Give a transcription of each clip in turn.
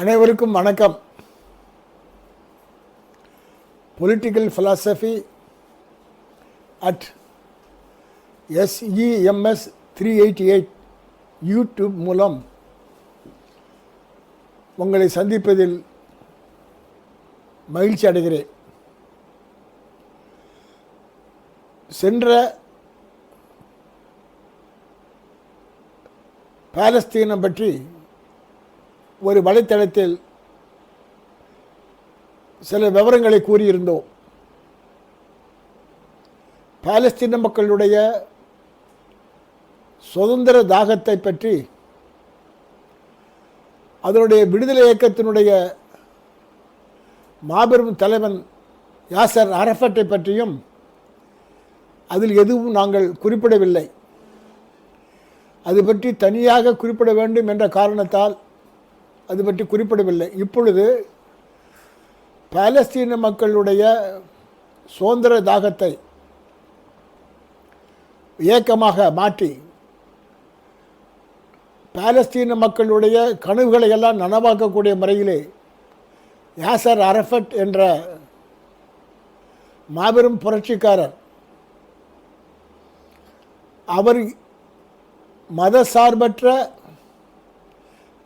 அனைவருக்கும் வணக்கம். Political philosophy at SEMS three eighty eight YouTube மூலம் உங்களை சந்திப்பதில் மகிழ்ச்சி அடைகிறேன். சென்ற பாலஸ்தீனம் பற்றி ஒரு வலைத்தளத்தில் சில விவரங்களை கூறியிருந்தோம். பாலஸ்தீன மக்களுடைய சுதந்திர தாகத்தை பற்றி அதனுடைய விடுதலை இயக்கத்தினுடைய மாபெரும் தலைவன் யாசர் அரஃபட்டை பற்றியும் அதில் எதுவும் நாங்கள் குறிப்பிடவில்லை. அது பற்றி தனியாக குறிப்பிட வேண்டும் என்ற காரணத்தால் அது பற்றி குறிப்பிடவில்லை. இப்பொழுது பாலஸ்தீன மக்களுடைய சுதந்திர தாகத்தை இயக்கமாக மாற்றி பாலஸ்தீன மக்களுடைய கனவுகளை எல்லாம் நனவாக்கக்கூடிய முறையிலே யாசர் அரஃபட் என்ற மாபெரும் புரட்சிக்காரர் அவர் மதசார்பற்ற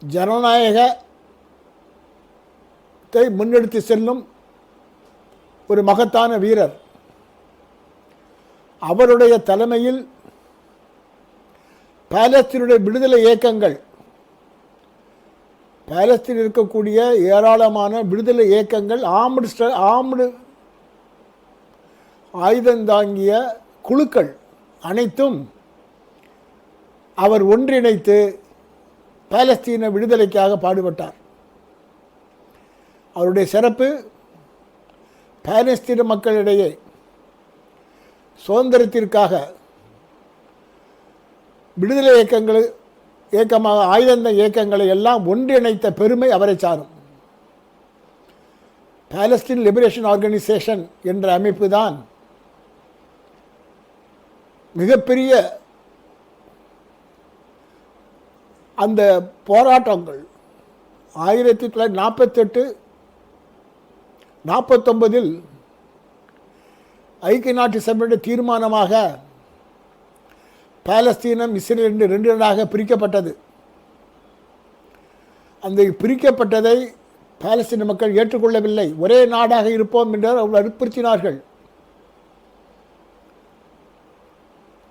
ஜனநாயகத்தை முன்னெடுத்து செல்லும் ஒரு மகத்தான வீரர். அவருடைய தலைமையில் பாலஸ்தீனுடைய விடுதலை இயக்கங்கள் பாலஸ்தீன் இருக்கக்கூடிய ஏராளமான விடுதலை இயக்கங்கள் ஆம்டு ஸ்ட ஆம்டு ஆயுதந்தாங்கிய குழுக்கள் அனைத்தும் அவர் ஒன்றிணைத்து பாலஸ்தீன விடுதலைக்காக பாடுபட்டார். அவருடைய சிறப்பு பாலஸ்தீன மக்களிடையே சுதந்திரத்திற்காக விடுதலை இயக்கங்கள் இயக்கமாக ஆயுதந்த இயக்கங்களை எல்லாம் ஒன்றிணைத்த பெருமை அவரை சாரும். பாலஸ்தீன் லிபரேஷன் ஆர்கனைசேஷன் என்ற அமைப்பு தான் மிகப்பெரிய அந்த போராட்டங்கள் ஆயிரத்தி தொள்ளாயிரத்தி நாற்பத்தெட்டு நாற்பத்தொன்பதில் ஐக்கிய நாட்டு சபையுடைய தீர்மானமாக பாலஸ்தீனம் இஸ்ரேல் என்று ரெண்டு ரெண்டாக பிரிக்கப்பட்டது. அந்த பிரிக்கப்பட்டதை பாலஸ்தீன மக்கள் ஏற்றுக்கொள்ளவில்லை. ஒரே நாடாக இருப்போம் என்று அவர்கள் வற்புறுத்தினார்கள்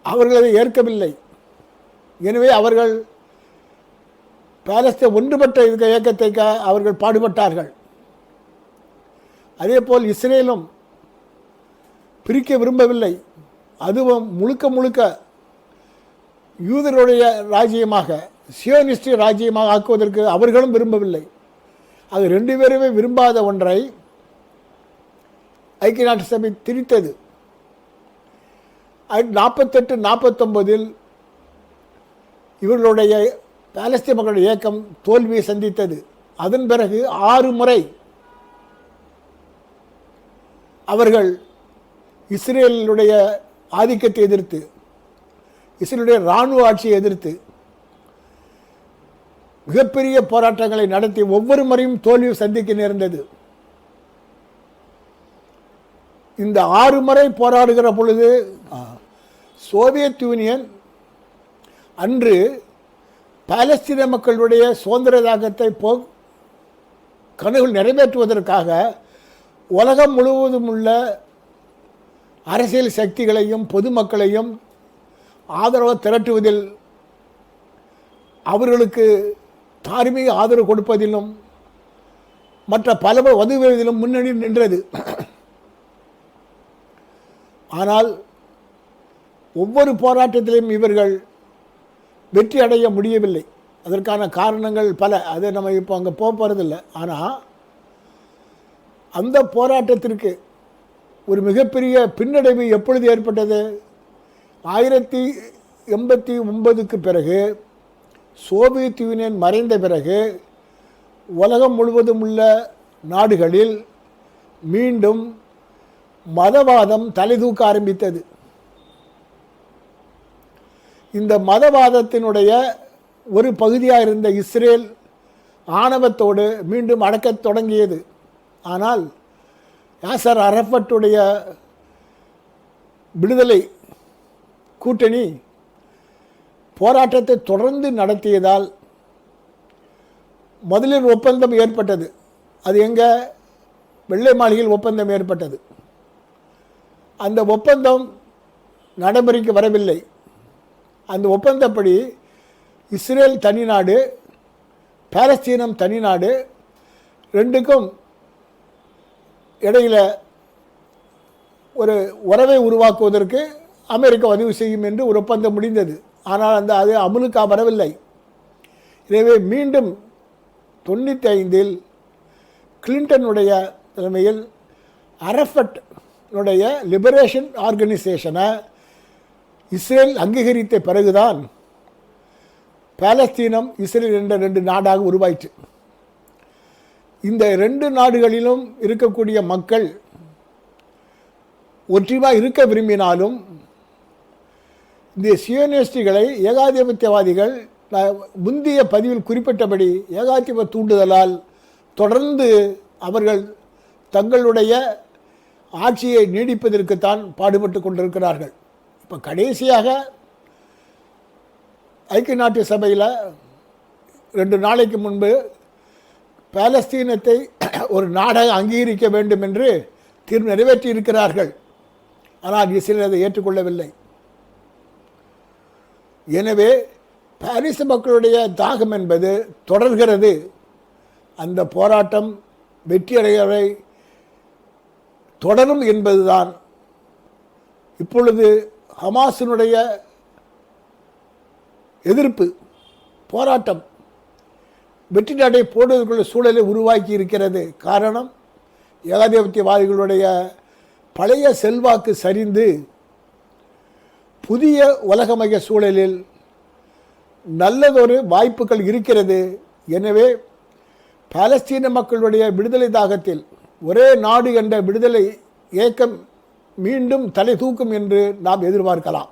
அவர்கள் அதை ஏற்கவில்லை. எனவே அவர்கள் பாலஸ்தீன் ஒன்றுபட்ட இருக்க இயக்கத்தைக்க அவர்கள் பாடுபட்டார்கள். அதேபோல் இஸ்ரேலும் பிரிக்க விரும்பவில்லை. அதுவும் முழுக்க முழுக்க யூதருடைய ராஜ்யமாக சியோனிஸ்ட் ராஜ்யமாக ஆக்குவதற்கு அவர்களும் விரும்பவில்லை. அது ரெண்டு பேருமே விரும்பாத ஒன்றை ஐக்கிய நாட்டு சபை திரித்தது நாற்பத்தெட்டு நாற்பத்தொன்பதில் இவர்களுடைய பாலஸ்தீன மக்களுடைய இயக்கம் தோல்வியை சந்தித்தது. அதன் பிறகு ஆறு முறை அவர்கள் இஸ்ரேலுடைய ஆதிக்கத்தை எதிர்த்து இஸ்ரேலுடைய இராணுவ ஆட்சியை எதிர்த்து மிகப்பெரிய போராட்டங்களை நடத்தி ஒவ்வொரு முறையும் தோல்வி சந்திக்க நேர்ந்தது. இந்த ஆறு முறை போராடுகிற பொழுது சோவியத் யூனியன் அன்று பாலஸ்தீன மக்களுடைய சுதந்திர தாகத்தை போ கனவுகள் நிறைவேற்றுவதற்காக உலகம் முழுவதும் உள்ள அரசியல் சக்திகளையும் பொதுமக்களையும் ஆதரவை திரட்டுவதில் அவர்களுக்கு தார்மீக ஆதரவு கொடுப்பதிலும் மற்ற பல உதவுவதிலும் முன்னணி நின்றது. ஆனால் ஒவ்வொரு போராட்டத்திலும் இவர்கள் வெற்றி அடைய முடியவில்லை. அதற்கான காரணங்கள் பல. அதை நம்ம இப்போ அங்கே போக போகிறதில்ல ஆனால் அந்த போராட்டத்திற்கு ஒரு மிகப்பெரிய பின்னடைவு எப்பொழுது ஏற்பட்டது? ஆயிரத்தி எண்பத்தி ஒன்பதுக்கு பிறகு சோவியத் யூனியன் மறைந்த பிறகு உலகம் முழுவதும் உள்ள நாடுகளில் மீண்டும் மதவாதம் தலைதூக்க ஆரம்பித்தது. இந்த மதவாதத்தினுடைய ஒரு பகுதியாக இருந்த இஸ்ரேல் ஆணவத்தோடு மீண்டும் அடக்கத் தொடங்கியது. ஆனால் யாசர் அரபட்டுடைய விடுதலை கூட்டணி போராட்டத்தை தொடர்ந்து நடத்தியதால் முதலில் ஒப்பந்தம் ஏற்பட்டது. அது எங்கே? வெள்ளை மாளிகையில் ஒப்பந்தம் ஏற்பட்டது. அந்த ஒப்பந்தம் நடைமுறைக்கு வரவில்லை. அந்த ஒப்பந்தப்படி இஸ்ரேல் தனி நாடு பாலஸ்தீனம் தனிநாடு ரெண்டுக்கும் இடையில் ஒரு உறவை உருவாக்குவதற்கு அமெரிக்கா உதவி செய்யும் என்று ஒரு ஒப்பந்தம் முடிந்தது. ஆனால் அந்த அது அமுலுக்கா வரவில்லை எனவே மீண்டும் தொண்ணூற்றி ஐந்தில் கிளின்டனுடைய தலைமையில் அரஃபட் லிபரேஷன் ஆர்கனைசேஷனை இஸ்ரேல் அங்கீகரித்த பிறகுதான் பாலஸ்தீனம் இஸ்ரேல் என்ற ரெண்டு நாடாக உருவாயிற்று. இந்த ரெண்டு நாடுகளிலும் இருக்கக்கூடிய மக்கள் ஒற்றுமையாக இருக்க விரும்பினாலும் இந்த சியோனிஸ்டுகளை ஏகாதிபத்தியவாதிகள் முந்தைய பதிவில் குறிப்பிட்டபடி ஏகாதிபத்திய தூண்டுதலால் தொடர்ந்து அவர்கள் தங்களுடைய ஆட்சியை நீடிப்பதற்குத்தான் பாடுபட்டு கொண்டிருக்கிறார்கள். இப்போ கடைசியாக ஐக்கிய நாட்டு சபையில் ரெண்டு நாளைக்கு முன்பு பாலஸ்தீனத்தை ஒரு நாடாக அங்கீகரிக்க வேண்டும் என்று தீர்வு நிறைவேற்றி இருக்கிறார்கள் ஆனால் இஸ்ரேல் அதை ஏற்றுக்கொள்ளவில்லை. எனவே பாரிஸ் மக்களுடைய தாகம் என்பது தொடர்கிறது. அந்த போராட்டம் வெற்றியடையவை தொடரும் என்பதுதான். இப்பொழுது ஹமாஸினுடைய எதிர்ப்பு போராட்டம் வெற்றி நாட்டை போடுவதற்குள்ள சூழலை உருவாக்கி இருக்கிறது. காரணம் ஏகாதிபத்தியவாதிகளுடைய பழைய செல்வாக்கு சரிந்து புதிய உலகமய சூழலில் நல்லதொரு வாய்ப்புகள் இருக்கிறது. எனவே பாலஸ்தீன மக்களுடைய விடுதலை தாகத்தில் ஒரே நாடு என்ற விடுதலை இயக்கம் மீண்டும் தலை தூக்கும் என்று நாம் எதிர்பார்க்கலாம்.